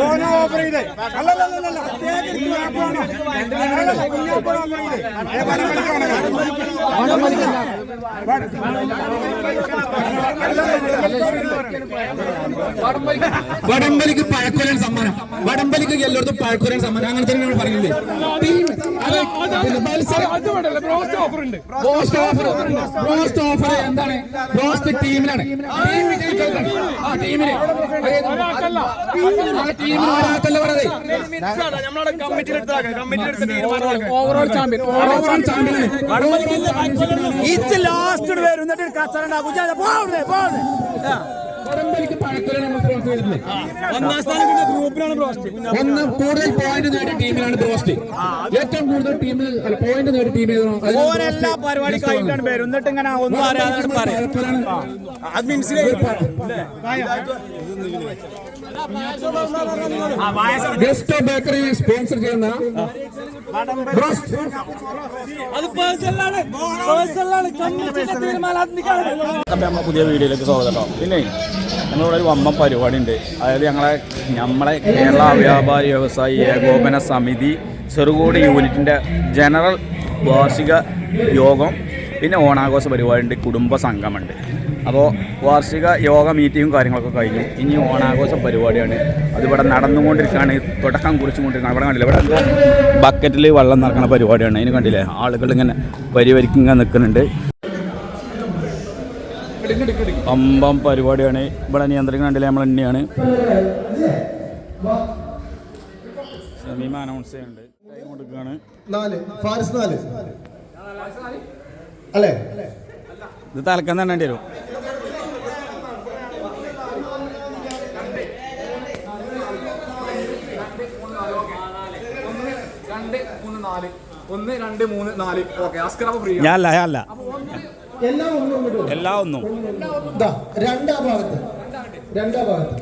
ഓന് ഓഫർ ചെയ്തേ. വടംവലിക്ക് പഴക്കൊരൻ സമ്മാനം. വടംവലിക്ക് എല്ലായിടത്തും പഴക്കൊരൻ സമ്മാനം. അങ്ങനെ തന്നെ നമ്മൾ പറയുന്നില്ലേ റോസ്റ്റ് ഓഫർ ഓഫർ എന്താണ്? റോസ്റ്റ് ടീമിനാണ് ടീമിന് ഇച്ച് ലാസ്റ്റ് വരും എന്നിട്ട് കച്ചറ നമ്മൾ സ്പോൺസർ ചെയ്തിട്ടില്ലേ ഒന്നാം കൂടുതൽ പോയിന്റ് നേടിയ ടീമിനാണ് ബ്രോസ്റ്റ് ഏറ്റവും കൂടുതൽ ടീമിൽ പോയിന്റ് നേടിയ ടീം ഏതാണോ പരിപാടി പരിപാടിക്കും പേര് എന്നിട്ട് ഇങ്ങനെ ഒന്നും അറിയാതെ പറയാം ഗസ്റ്റ് ബേക്കറി സ്പോൺസർ ചെയ്യുന്ന നമ്മളെ പുതിയ വീഡിയോയിലേക്ക് സ്വാഗതം കേട്ടോ. പിന്നെ നമ്മളിവിടെ ഒരു വമ്മ പരിപാടി ഉണ്ട് അതായത് ഞങ്ങളെ നമ്മളെ കേരള വ്യാപാരി വ്യവസായി ഏകോപന സമിതി ചെറുകോട് യൂണിറ്റിന്റെ ജനറൽ വാർഷിക യോഗം പിന്നെ ഓണാഘോഷ പരിപാടി ഉണ്ട് കുടുംബ സംഘമുണ്ട് അപ്പോൾ വാർഷിക യോഗ മീറ്റിങ്ങും കാര്യങ്ങളൊക്കെ കഴിഞ്ഞു. ഇനി ഓണാഘോഷ പരിപാടിയാണ്. അതിവിടെ നടന്നുകൊണ്ടിരിക്കുകയാണ്. തുടക്കം കുറിച്ചുകൊണ്ടിരിക്കുകയാണ്. ഇവിടെ കണ്ടില്ല? ഇവിടെ എന്തോ? ബക്കറ്റിൽ വെള്ളം നിറക്കുന്ന പരിപാടിയാണ്. അതിന് കണ്ടില്ലേ? ആളുകൾ ഇങ്ങനെ വരി നിൽക്കുന്നുണ്ട്. അമ്പം പരിപാടിയാണ്. ഇവിടെ നിയന്ത്രിക്കുന്നുണ്ടല്ലേ നമ്മൾ തന്നെയാണ്. സമീമ അനൗൺസ് ചെയ്യുന്നുണ്ട്. ടൈം കൊടുക്കുകയാണ്. നാല്. ഫാരിസ് നാല്. അല്ലേ? ഇത് തലക്കെന്ന് തന്നെ വേണ്ടി വരും ഒന്ന് രണ്ട് മൂന്ന് നാല്. ഓക്കെ അസ്കർ അപ്പൊ ഫ്രീ ഞാൻ അല്ല ഞാൻ അല്ല എല്ലാം ഒന്നും ഇങ്ങോട്ട് വരും. എല്ലാ ഒന്നും. ദാ, രണ്ടാ ഭാഗത്ത്. രണ്ടാ ഭാഗത്ത്.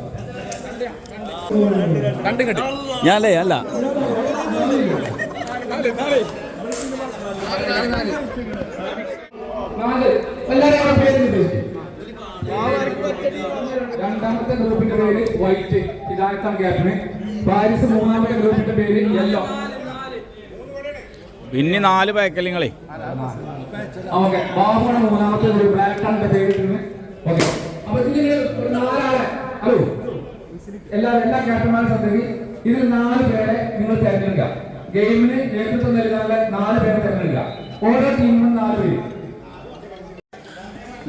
രണ്ട് കെട്ടി ഞാൻ അല്ലേ അല്ല നാല്. എല്ലാവരും അവരുടെ പേര് നിർദ്ദേശിക്കും. രണ്ടാമത്തെ ഗ്രൂപ്പിന്റെ പേര് വൈറ്റ് ഇതായത്താണ് ക്യാപ്റ്റന് പാരീസ് മൂന്നാമത്തെ ഗ്രൂപ്പിന്റെ പേര് യെല്ലോ പിന്നെ നാല് പാക്കല്ലേ ഓക്കെ ബാബുവാണ് മൂന്നാമത്തെ ഒരു ബ്ലാക്ക് ആണ് പേര് ഇട്ടിരുന്നത് ഓക്കെ അപ്പൊ ഇതിൽ ഒരു നാലാളെ. ഹലോ? എല്ലാ എല്ലാ ക്യാപ്റ്റന്മാരും ശ്രദ്ധിക്കും ഇതിൽ നാല് പേരെ നിങ്ങൾ തിരഞ്ഞെടുക്കുക. ഗെയിമിന് നേതൃത്വം നൽകാനുള്ള നാല് പേരെ തിരഞ്ഞെടുക്കുക. ഓരോ ടീമിനും നാല് പേര്.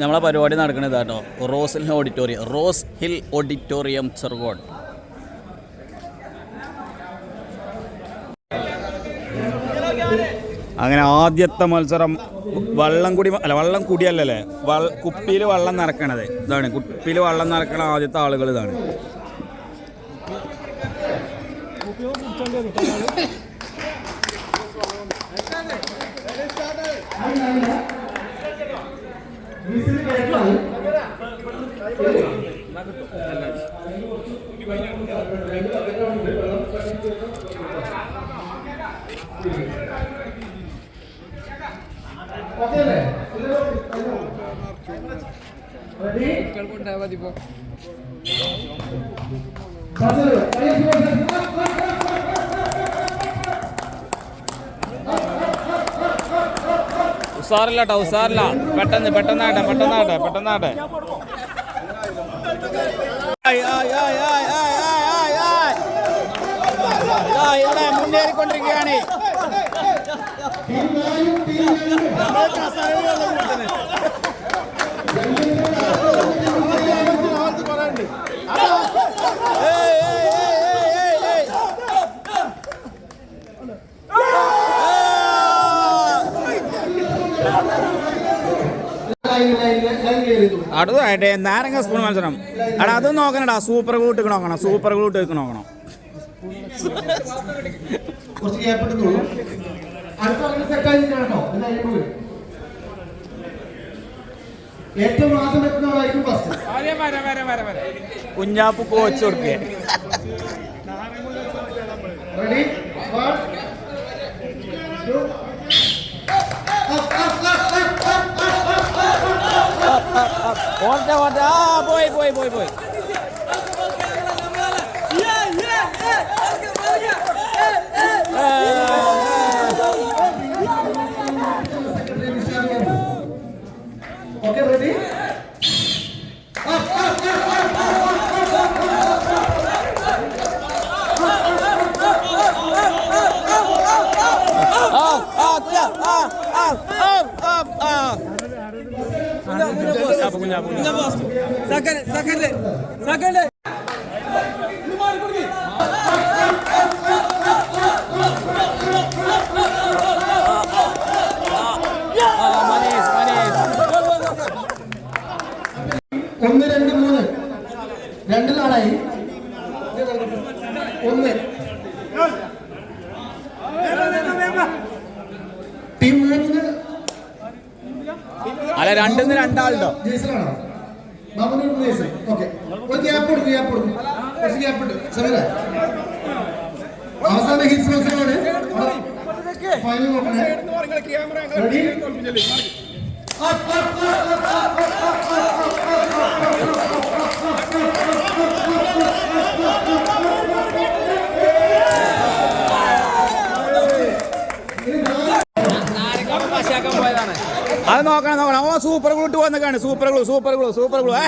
നമ്മളെ പരിപാടി നടക്കുന്നത് കേട്ടോ Rose Hill auditorium. Rose Hill auditorium Cherukode. അങ്ങനെ ആദ്യത്തെ മത്സരം വള്ളം കുടി അല്ല വള്ളം കുടിയല്ലല്ലേ? വൾ കുപ്പിയിൽ വള്ളം നിറക്കണത്. ഇതാണ്. കുപ്പിയിൽ വള്ളം നിറക്കണ ആദ്യത്തെ ആളുകൾ ഇതാണ്. Thank അല്ലേ ഉസാറില്ല കേട്ടോ ഉസാറില്ല പെട്ടെന്ന് പെട്ടെന്നാട്ടെ പെട്ടെന്നാട്ടെ പെട്ടെന്നാട്ടെ മുന്നേറിക്കൊണ്ടിരിക്കുകയാണ് അടുത്തതായിട്ട് നാരങ്ങ സ്പൂൺ മത്സരം. എടാ അത് നോക്കണടാ സൂപ്പർ ഗ്ലൂട്ട് നോക്കണം സൂപ്പർ ഗ്ലൂട്ട് നോക്കണം. കുറച്ച് അടുത്ത അങ്ങനെ സെറ്റ് ആയി കേട്ടോ പിന്നെ ഏറ്റവും ആദ്യം എത്തുന്ന ആളായിരിക്കും ഫസ്റ്റ് കുഞ്ഞാപ്പ് കോച്ച് കൊടുക്കേ റെഡി വൺ ടു ഓട്ടെ ഓട്ടെ ആ പോയി പോയി പോയി പോയി ടീം മൂന്നിന് അല്ല രണ്ടിന്ന് രണ്ടാളുണ്ടോ? ജയ്സലാണോ ബാബുന് ഒരു ജയ്സൽ ഓക്കെ ഒരു ഗ്യാപ്പ് കൊടുക്കും ഗ്യാപ്പ് കൊടുക്കും കുറച്ച് ഗ്യാപ്പ് ഉണ്ട്. സമീര അവസാന ഹിറ്റ്സ് മത്സരമാണ്. ഫൈനൽ നോക്കണേ. റെഡി അത് നോക്കണം നോക്കണം. ഓ super glute വന്നേക്കാണ്. Super glue super glue super glue ഏ?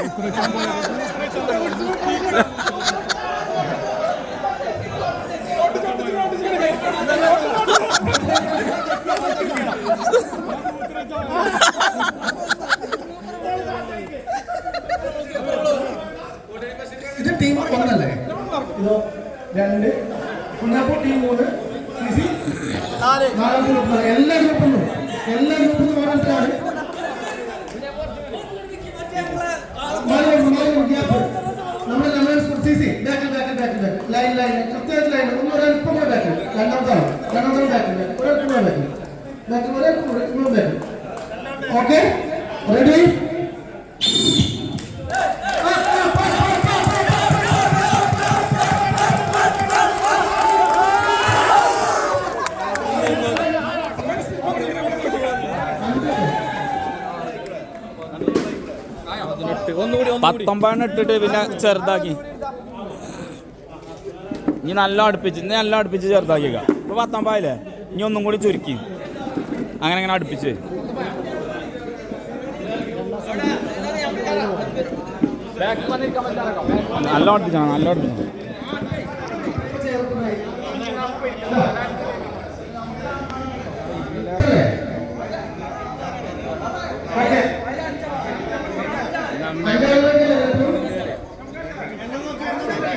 ഇത് ടീം ഒന്നല്ലേ രണ്ട്. കുഞ്ഞാപ്പൂർ ടീം മൂന്ന്. പത്തൊമ്പതെണ്ണം ഇട്ടിട്ട് പിന്നെ ചെറുതാക്കി. ഇനി നല്ല അടുപ്പിച്ച് ഇനി നല്ല അടുപ്പിച്ച് ചെറുതാക്കിക്ക ഇപ്പൊ പത്തൊമ്പതല്ലേ ഇനി ഒന്നും കൂടി ചുരുക്കി. അങ്ങനെ അങ്ങനെ അടുപ്പിച്ച്. നല്ല അടുപ്പിച്ചാണ് നല്ല അടുപ്പിച്ചാണ്.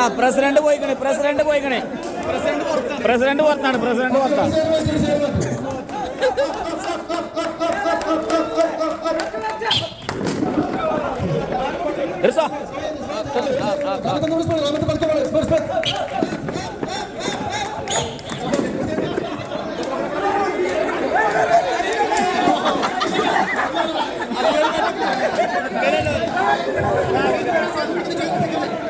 അല്ല പ്രസിഡന്റ് പോയിക്കണേ പ്രസിഡന്റ് പോയിക്കണേ. പ്രസിഡന്റ് പുറത്താണ് പ്രസിഡന്റ് പുറത്താണ്. Thank ഓക്കെ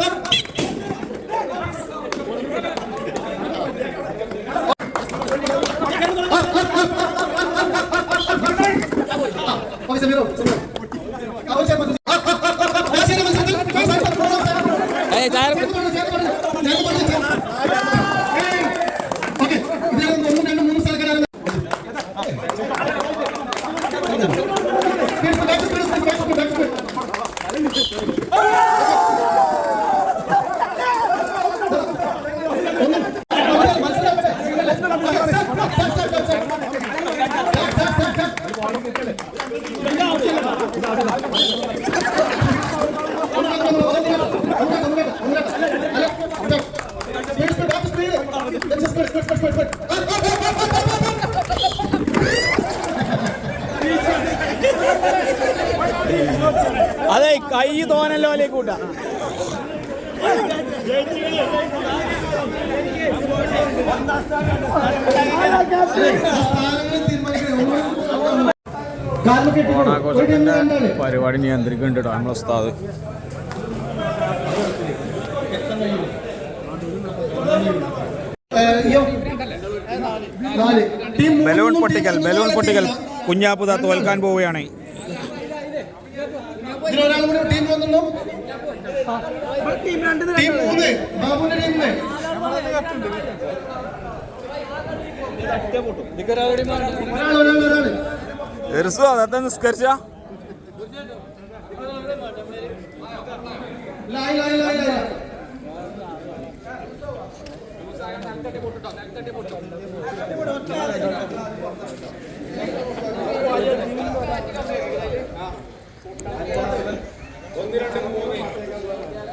അതെ കൈ തോനല്ലോ അല്ലേ കൂട്ട? തീരുമാനിക്കണം ഓണാഘോഷത്തിന്റെ പരിപാടി നിയന്ത്രിക്കുന്നുണ്ട് കേട്ടോ നമ്മളെ മൂന്നും ബലൂൺ പൊട്ടിക്കൽ ബലൂൺ പൊട്ടിക്കൽ. കുഞ്ഞാപ്പുത തോൽക്കാൻ പോവുകയാണ്. ഒരാൾ എർസു അതെ നിസ്കരിച്ച.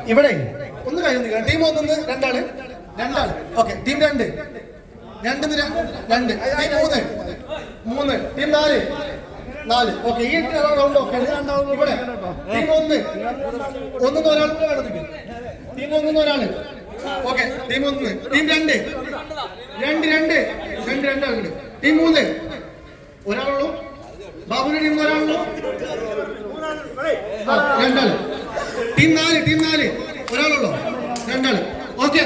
ഇവിടെ. ഒന്ന് കഴിഞ്ഞു ടീം ഒന്നൊന്ന് രണ്ടാൾ. രണ്ടാൾ. ഓക്കെ ടീം രണ്ട്. രണ്ട് രണ്ട്. മൂന്ന്. മൂന്ന്. ടീം നാല്. നാല്. ഓക്കെ ഈ റൗണ്ട് ഓക്കെ ഇവിടെ. ടീം ഒന്ന്. ഒന്നും ഒരാൾ കൂടെ വേണം ടീം ഒന്നും ഒരാൾ ഓക്കെ ടീം ഒന്ന്. ടീം രണ്ട്. രണ്ട് രണ്ട്. രണ്ട് രണ്ടാളുണ്ട് ടീം മൂന്ന്. ഒരാളുള്ളൂ. ബാബുവിന്റെ ടീം ഒരാളുള്ളൂ. രണ്ടാൾ ടീം നാല് ടീം നാല്. ഒരാളുള്ളൂ. രണ്ടാൾ ഓക്കെ.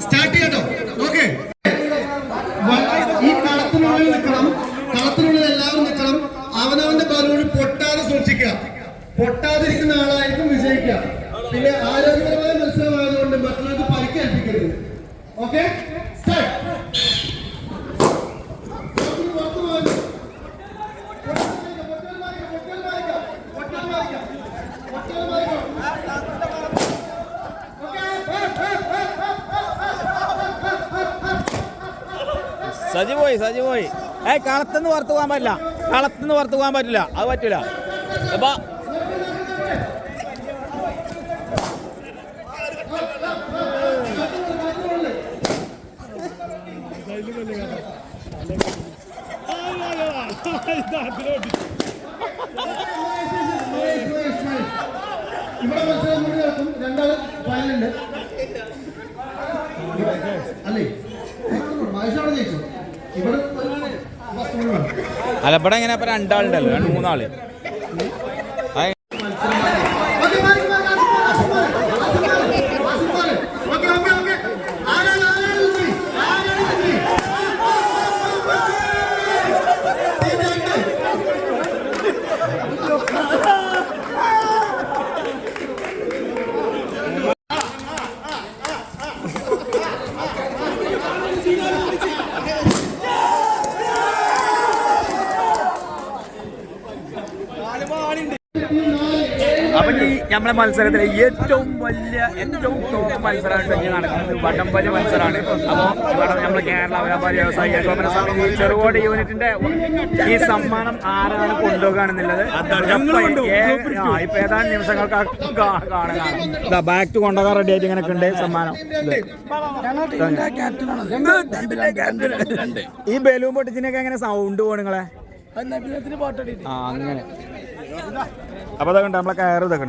സ്റ്റാർട്ട് ചെയ്യട്ടോ പൊട്ടാതിരിക്കുന്ന ആളായിരിക്കും വിജയിക്കാം പിന്നെ ആരോഗ്യപരമായ മത്സരമായതുകൊണ്ട് മറ്റുള്ളവർക്ക് പരിക്കേൽപ്പിക്കരുത്. ഓക്കെ? സജി പോയി സജി പോയി. ഏ കളത്തുനിന്ന് പുറത്ത് പോകാൻ പറ്റില്ല. കളത്തുനിന്ന് പുറത്ത് പോകാൻ പറ്റില്ല. അത് പറ്റില്ല. അപ്പൊ ഇവിടെ മത്സരം കൂടി നടക്കും രണ്ടാൾ ഫൈനലുണ്ട് അല്ലേ മഹേഷാണ് ജയിച്ചു ഇവിടെ അല്ല ഇവിടെ എങ്ങനെ ഇപ്പൊ രണ്ടാളുണ്ടല്ലോ രണ്ട് മൂന്നാൾ. അത് ഓക്കേ, മാറി, മാറി, ആസിഫ് മാറി, ആസിഫ് മാറി, ആസിഫ് മാറി. Okay, okay, okay. ആരാണ്, ആരാണ് വിജയി? ആരാണ് വിജയി? ടീം രണ്ട്. അപ്പൊ ഈ നമ്മളെ മത്സരത്തിലെ ഏറ്റവും വലിയ ഏറ്റവും ടോപ്പ് മത്സരമാണ് ഇനി നടക്കുന്നത് വടംവലി മത്സരമാണ്. അപ്പോൾ ഇവിടെ നമ്മൾ കേരള വ്യാപാരി വ്യവസായി ഏകോപന സമിതി ചെറുകോട് യൂണിറ്റിന്റെ ഈ സമ്മാനം ആരാണ് കൊണ്ടുപോകുകയാണെന്നുള്ളത് ഇപ്പൊ ഏതാനും നിമിഷങ്ങൾക്ക് ബാക്ക് ടു കൊണ്ടുപോകാൻ റെഡി ആയിട്ട് ഇങ്ങനെ ഉണ്ട്. സമ്മാനം. ഈ ബലൂൺ പൊട്ടിച്ചിനൊക്കെ എങ്ങനെ സൗണ്ട് പോകും നിങ്ങളെ? അങ്ങനെ. അപ്പൊ അതൊക്കെ നമ്മളെ കയറ് ഇതൊക്കെ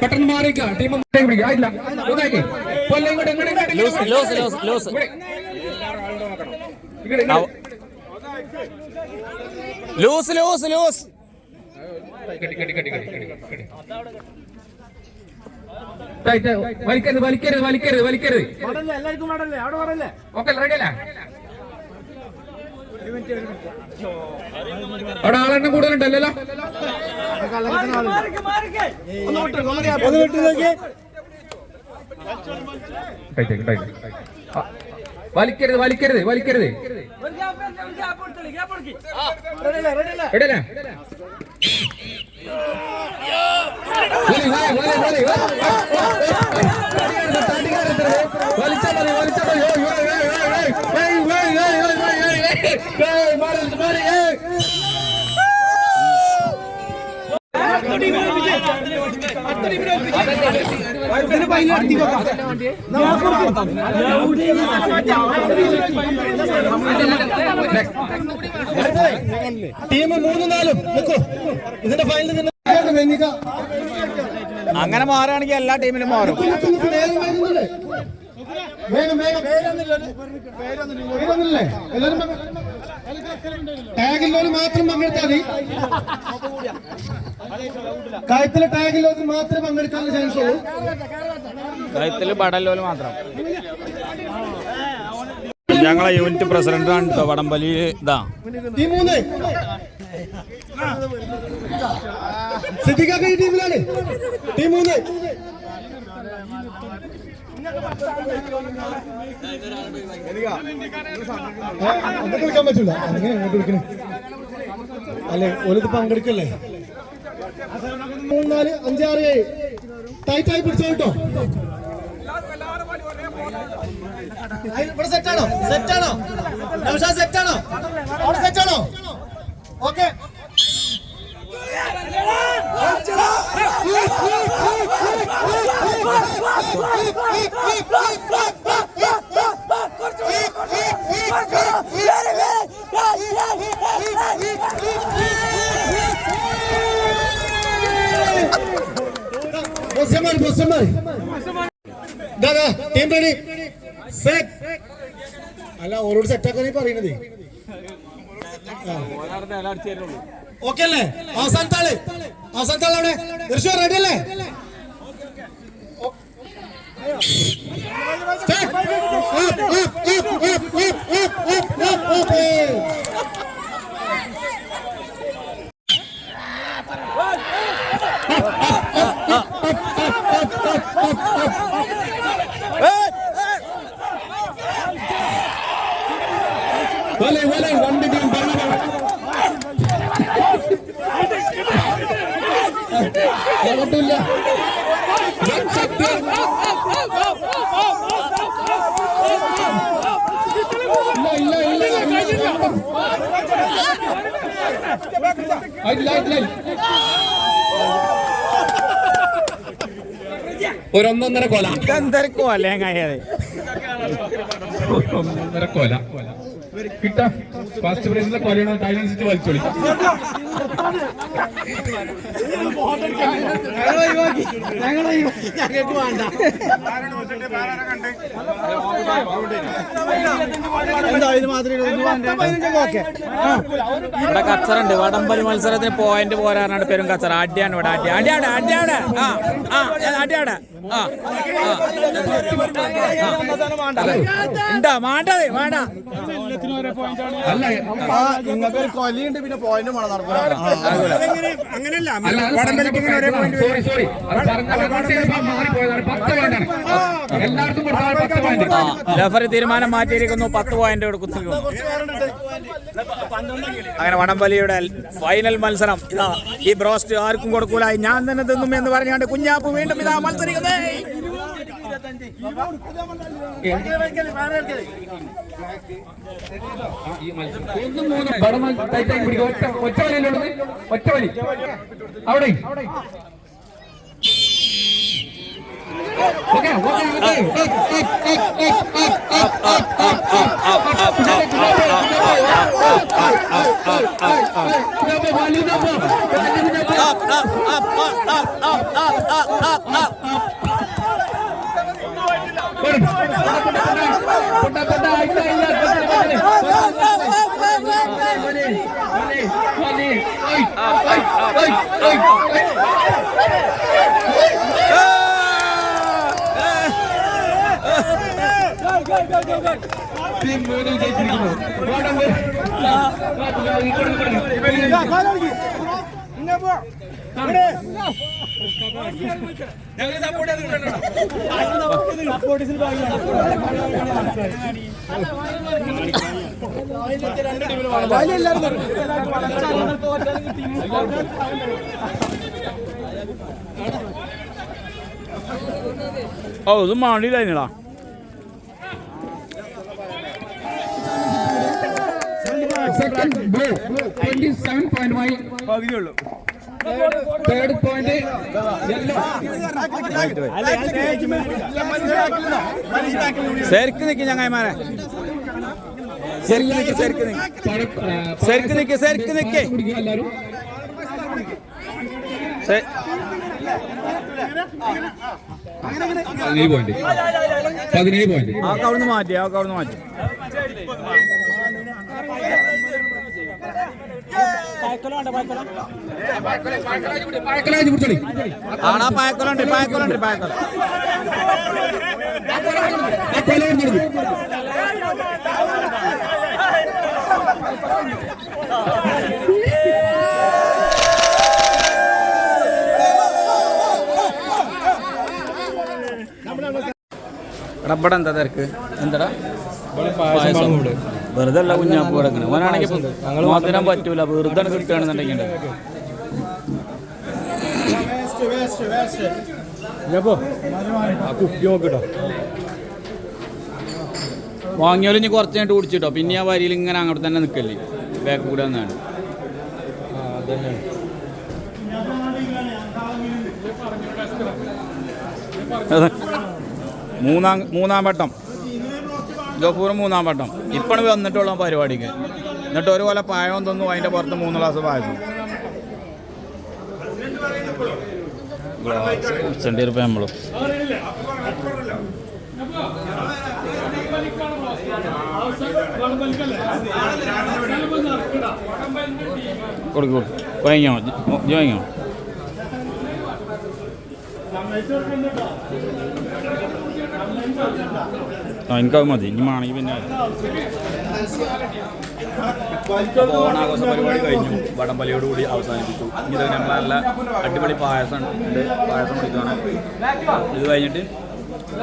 പെട്ടെന്ന് മാറിക്ക ടീം പിടിക്കുക ആയില്ല ഒന്നാക്കി കൊല്ലം ഇങ്ങോട്ട് ഇങ്ങോട്ട് ഇങ്ങോട്ട് ഇങ്ങോട്ട് ലൂസ് ലൂസ് ലോസ് ഇവിടെ. ഇങ്ങോട്ട് ഇങ്ങോട്ട്. Loose loose loose. വലിക്കരുത് വലിക്കരുത് വലിക്കരുത് വലിക്കരുത്. എല്ലാവർക്കും വേണ്ടല്ലേ അവിടെ വേണ്ടല്ലേ ഓക്കെ അവിടെ ആളെണ്ണം കൂടുതലുണ്ടല്ലോ. ഒന്ന് വിട്ടു നോക്കി വലിക്കരുത് വലിക്കരുത് വലിക്കരുത് വലിച്ചാൽ മതി വലിച്ചാൽ മതി ടീം മൂന്ന് നാലും. നിൽക്കൂ ഇതിന്റെ ഫൈനൽ അങ്ങനെ മാറുകയാണെങ്കിൽ എല്ലാ ടീമിലും മാറും. പേരൊന്നില്ലേ എല്ലാരും ടാഗില്ലോൽ മാത്രം പങ്കെടുത്താൽ മതി. കയത്തിലെ ടാഗില്ലോ മാത്രം പങ്കെടുക്കാൻ ചാൻസ് ഉള്ളൂ. കഴുത്തിൽ ബടല്ലോൽ മാത്രം. ഞങ്ങളെ യൂണിറ്റ് പ്രസിഡന്റാണ് ആണ് കേട്ടോ വടംവലി ഇതാ. ടീം മൂന്ന്. ഈ ടീമിലാണ് ടീം മൂന്ന്. അല്ലെ ഒരു പങ്കെടുക്കല്ലേ മൂന്നാൽ അഞ്ചാറ് ഏഴ് ടൈറ്റായി പിടിച്ചോ കേട്ടോ ഇവിടെ സെറ്റാണോ സെറ്റാണോ നൗഷാദ് സെറ്റാണോ അവിടെ സെറ്റാണോ ഓക്കെ బొస్సమారి బొస్సమారి దాదా ఏం రెడీ സെറ്റ് അല്ല ഓരോട് സെറ്റാക്കാനീ പറയുന്നത് ¿Qué es eso? ¿Qué es eso? ¿Qué. ഒരൊന്നൊന്നര കൊല. ഒന്നര കൊല ഒന്നര കൊല. കിട്ടാ. ഫാസ്റ്റ് ബ്രേക്കിന്റെ കൊലയാണ്. ഡൈനൻസിറ്റ് വലിച്ചോളി. ഇവിടെ കച്ചറുണ്ട് വടംപലി മത്സരത്തിന് പോയിന്റ് പോരാനാണ് പേരും കച്ചറ അടിയാണ് ഇവിടെ. അടി അടിയാടെ അടിയാടെ ആ ആ അങ്ങനെയല്ല സോറി സോറി ലഫറി തീരുമാനം മാറ്റിയിരിക്കുന്നു. പത്ത് പോയിന്റ് കൊടുക്കുന്നു അങ്ങനെ വടംവലിയുടെ ഫൈനൽ മത്സരം. ഇതാ ഈ ബ്രോസ്റ്റ് ആർക്കും കൊടുക്കൂല ഞാൻ തന്നെ തിന്നും എന്ന് പറഞ്ഞാണ്ട് കുഞ്ഞാപ്പ് വീണ്ടും ഇതാ മത്സരിക്കുന്നേ. ഒറ്റ വലിയിലുള്ളത് ഒറ്റ വലി അവിടെ. Okay okay. Go, go, go, go, go. പോ ഓ ഇത് മാണ്ടിയില്ലായിരുന്നടാ second blue twenty seven point Y പകുതിയുള്ളൂ തേർഡ് പോയിന്റ് ശരിക്ക് നിൽക്കും ചങ്ങായിമാരെ. ശരിക്ക് നിക്ക് ശരിക്ക് നിൽക്ക് ശരിക്ക് നിൽക്ക് ശരിക്ക് നിൽക്ക് പതിനേഴ് പോയിന്റ് പതിനേഴ് പോയിന്റ് ആൾക്ക് അവിടുന്ന് മാറ്റി ആ കവിടുന്ന് മാറ്റി. అన్నా పాయకొలండి పాయకొలండి పాయకొల పాయకొలండి റബ്ബടെ എന്താ തിരക്ക്? എന്താടാ? വെറുതെ അല്ല കുഞ്ഞാപ്പ് കിടക്കണേ. ഓനാണെങ്കിൽ മധുരം പറ്റൂല. വെറുതെ കിട്ടുകയാണെന്നുണ്ടെങ്കിൽ വാങ്ങിയാലും ഇനി കുറച്ച് കഴിഞ്ഞിട്ട് കുടിച്ചിട്ടോ. പിന്നെ ആ വരിയിൽ ഇങ്ങനെ അങ്ങോട്ട് തന്നെ നിൽക്കല്ലേ ബാക്ക് കൂടെ വന്നാണ്. അതെ. മൂന്നാം മൂന്നാം വട്ടം. ഗഫൂർ മൂന്നാം വട്ടം. ഇപ്പോഴും വന്നിട്ടുള്ള പരിപാടിക്ക്. എന്നിട്ട് ഒരു പോലെ പായം തന്നു അതിന്റെ പുറത്ത് മൂന്ന് ഗ്ലാസ് പായസം. കുടിച്ചേണ്ടി വരും നമ്മളും. കൊടുക്കും കൊടുക്കും. വാങ്ങിക്കോ ആ എനിക്കത് മതി. ഇനി വേണമെങ്കിൽ പിന്നെ ഓണാഘോഷ പരിപാടി കഴിഞ്ഞു. വടംവലിയോട് കൂടി അവസാനിപ്പിച്ചു. ഇനി തന്നെ നല്ല അടിപൊളി പായസം ഉണ്ട്. പായസം കുടിക്കുകയാണ് ഇത് കഴിഞ്ഞിട്ട്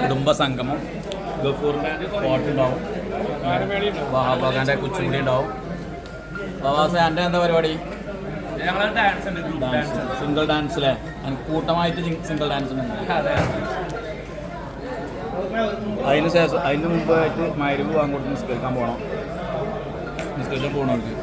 കുടുംബ സംഗമം. ഗഫൂറിന്റെ പാട്ടുണ്ടാവും വഹാബാഖാന്റെ കുച്ചുമുടി ഉണ്ടാവും. ബാബാസ എന്താ പരിപാടി? സിംഗിൾ ഡാൻസ് അല്ലേ കൂട്ടമായിട്ട് സിംഗിൾ ഡാൻസ് ഉണ്ട്. അതിന് ശേഷം അതിന് മുമ്പായിട്ട് മരുവ് പോകാൻ കൊടുത്ത് നിസ്കരിക്കാൻ പോകണം നിസ്കരിക്കാൻ പോകണവർക്ക്